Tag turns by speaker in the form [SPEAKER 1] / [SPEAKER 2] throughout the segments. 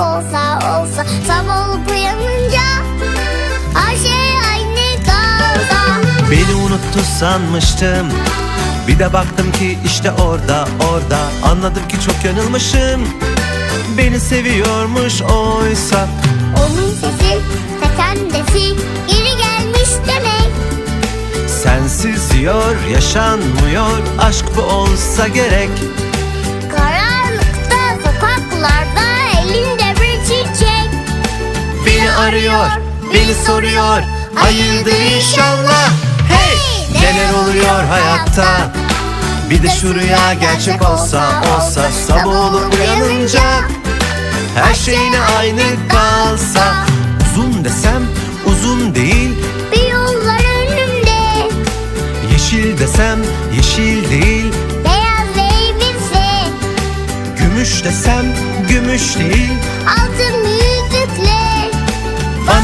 [SPEAKER 1] olsa olsa Sabah olup uyanınca Her şey aynı kalsa
[SPEAKER 2] Beni unuttu sanmıştım. Bir de baktım ki işte orada orada. Anladım ki çok yanılmışım. Beni seviyormuş oysa.
[SPEAKER 1] Onun sesi ta kendisi Geri gelmiş demek.
[SPEAKER 2] Sensiz diyor yaşanmıyor. Aşk bu olsa gerek arıyor, beni soruyor. Hayırdır inşallah. Hey! Neler oluyor hayatta? Bir de şu rüya gerçek olsa olsa Sabah olup uyanınca. Her şeyine aynı kalsa Uzun desem uzun değil.
[SPEAKER 1] Bir yollar önümde.
[SPEAKER 2] Yeşil desem yeşil değil.
[SPEAKER 1] Beyaz elbise
[SPEAKER 2] Gümüş desem gümüş değil.
[SPEAKER 1] Yüzükler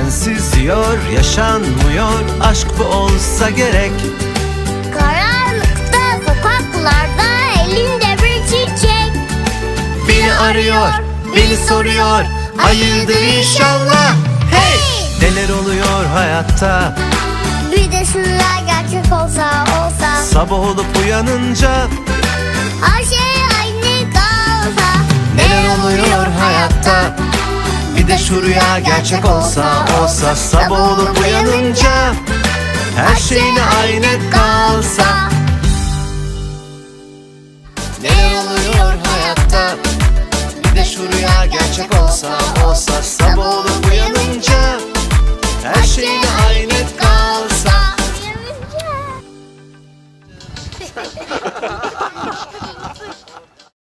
[SPEAKER 2] Sensiz diyor yaşanmıyor. Aşk bu olsa gerek.
[SPEAKER 1] Karanlıkta sokaklarda elinde bir çiçek.
[SPEAKER 2] Beni arıyor, beni soruyor. Hayırdır inşallah. Hey! Neler oluyor hayatta?
[SPEAKER 1] Bir de şu rüya gerçek olsa olsa.
[SPEAKER 2] Sabah olup uyanınca şu rüya gerçek olsa olsa Sabah olup uyanınca Her şeyine aynı kalsa. Neler oluyor hayatta? Bir de şu rüya gerçek olsa olsa Sabah